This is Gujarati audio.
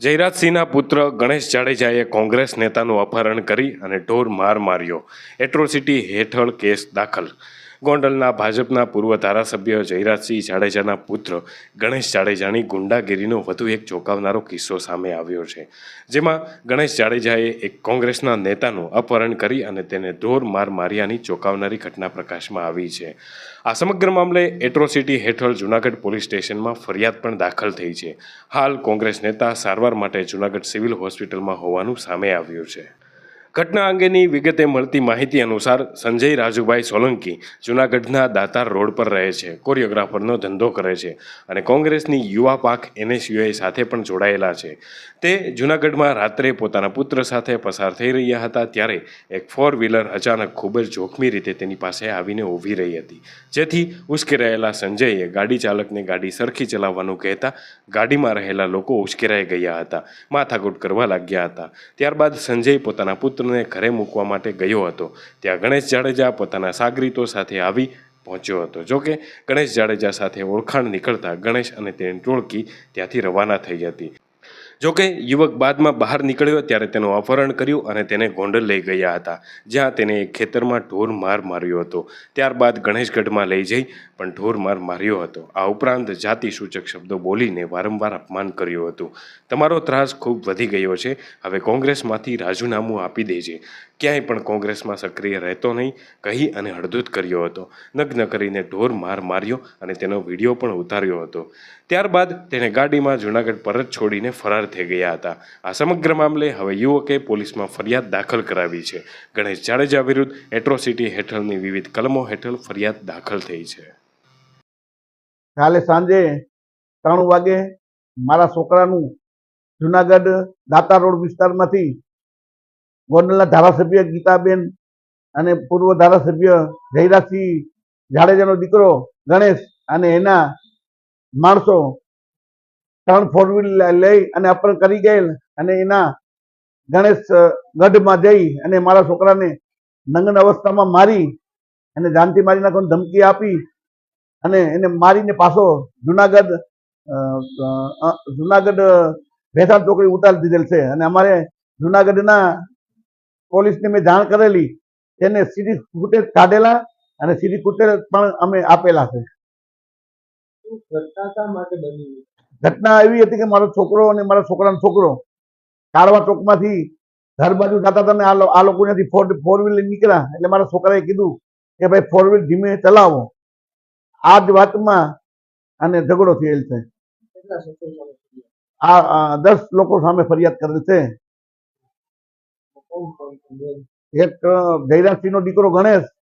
જયરાજસિંહના પુત્ર ગણેશ જાડેજાએ કોંગ્રેસ નેતાનું અપહરણ કરી અને ઢોર માર માર્યો. એટ્રોસિટી હેઠળ કેસ દાખલ. ગોંડલના ભાજપના પૂર્વ ધારાસભ્ય જયરાજસિંહ જાડેજાના પુત્ર ગણેશ જાડેજાની ગુંડાગીરીનો વધુ એક ચોંકાવનારો કિસ્સો સામે આવ્યો છે, જેમાં ગણેશ જાડેજાએ એક કોંગ્રેસના નેતાનું અપહરણ કરી અને તેને ઢોર માર માર્યાની ચોંકાવનારી ઘટના પ્રકાશમાં આવી છે. આ સમગ્ર મામલે એટ્રોસિટી હેઠળ જુનાગઢ પોલીસ સ્ટેશનમાં ફરિયાદ પણ દાખલ થઈ છે. હાલ કોંગ્રેસ નેતા સારવાર માટે જુનાગઢ સિવિલ હોસ્પિટલમાં હોવાનું સામે આવ્યું છે. ઘટના અંગેની વિગતે મળતી માહિતી અનુસાર સંજય રાજુભાઈ સોલંકી જુનાગઢના દાતાર રોડ પર રહે છે, કોરિયોગ્રાફરનો ધંધો કરે છે અને કોંગ્રેસની યુવા પાક એનએસયુઆઈ સાથે પણ જોડાયેલા છે. તે જુનાગઢમાં રાત્રે પોતાના પુત્ર સાથે પસાર થઈ રહ્યા હતા ત્યારે એક ફોર વ્હીલર અચાનક ખૂબ જ જોખમી રીતે તેની પાસે આવીને ઊભી રહી હતી. જેથી ઉશ્કેરાયેલા સંજયે ગાડી ચાલકને ગાડી સરખી ચલાવવાનું કહેતા ગાડીમાં રહેલા લોકો ઉશ્કેરાઈ ગયા હતા, માથાકૂટ કરવા લાગ્યા હતા. ત્યારબાદ સંજય પોતાના પુત્રને ઘરે મૂકવા માટે ગયો હતો. ત્યાં ગણેશ જાડેજા પોતાના સાગરીતો સાથે આવી પહોંચ્યો હતો. જોકે ગણેશ જાડેજા સાથે ઓળખાણ નીકળતા ગણેશ અને તેની ટોળકી ત્યાંથી રવાના થઈ હતી જોકે યુવક બાદમાં બહાર નીકળ્યો ત્યારે તેનું અપહરણ કર્યું અને તેને ગોંડલ લઈ ગયા હતા, જ્યાં તેને એક ખેતરમાં ઢોર માર માર્યો હતો. ત્યારબાદ ગણેશગઢમાં લઈ જઈ, પણ ઢોર માર માર્યો હતો. આ ઉપરાંત જાતિ સૂચક શબ્દો બોલીને વારંવાર અપમાન કર્યું હતું. તમારો ત્રાસ ખૂબ વધી ગયો છે. હવે કોંગ્રેસમાંથી રાજીનામું આપી દેજે. ક્યાંય પણ કોંગ્રેસમાં સક્રિય રહેતો નહીં, કહી અને હળદૂત કર્યો હતો. નગ્ન કરીને ઢોર માર માર્યો અને તેનો વીડિયો પણ ઉતાર્યો હતો. ત્યારબાદ તેણે ગાડીમાં જૂનાગઢ પરત છોડીને ફરાર થઈ ગયા હતા. આ સમગ્ર મામલે હવે યુવકે પોલીસમાં ફરિયાદ દાખલ કરાવી છે. ગણેશ જાડેજા વિરુદ્ધ એટ્રોસિટી હેઠળની વિવિધ કલમો હેઠળ ફરિયાદ દાખલ થઈ છે. કાલે સાંજે ત્રણ વાગે મારા છોકરાનું જુનાગઢ દાતા રોડ વિસ્તારમાંથી ગોંડલના ધારાસભ્ય ગીતાબેન અને પૂર્વ ધારાસભ્ય જયરાજસિંહ જાડેજાનો દીકરો ગણેશ અને એના માણસો ત્રણ ફોર વ્હીલ લઈ અને અપહરણ કરી ગયેલ અને એના ગણેશ ગઢમાં જઈ અને મારા છોકરાને નગ્ન અવસ્થામાં મારી અને જાનથી મારી નાખવાની ધમકી આપી અને એને મારીને પાછો જુનાગઢ જુનાગઢ ભેસાણ ચોકડી ઉતારી દીધેલ છે. અને અમારે જુનાગઢના પોલીસને મેં જાણ કરેલી, તેને સીધી ફૂટેજ કાઢેલા અને સીધી ફૂટેજ પણ અમે આપેલા છે. ઘટના એવી હતી કે મારો છોકરો અને મારા છોકરાનો છોકરો કાળવા ચોકમાંથી ઘર બાજુ જતા તમે આ લો- આ લોકો ત્યાંથી ફોર ફોર વ્હીલર નીકળ્યા. એટલે મારા છોકરાએ કીધું કે ભાઈ ફોર વ્હીલ ધીમે ચલાવો. આ જ વાતમાં અને ઝઘડો થયેલ છે. આ આ દસ લોકો સામે ફરિયાદ કરેલ છે. એક જયરાજસિંહ નો દીકરો ગણેશ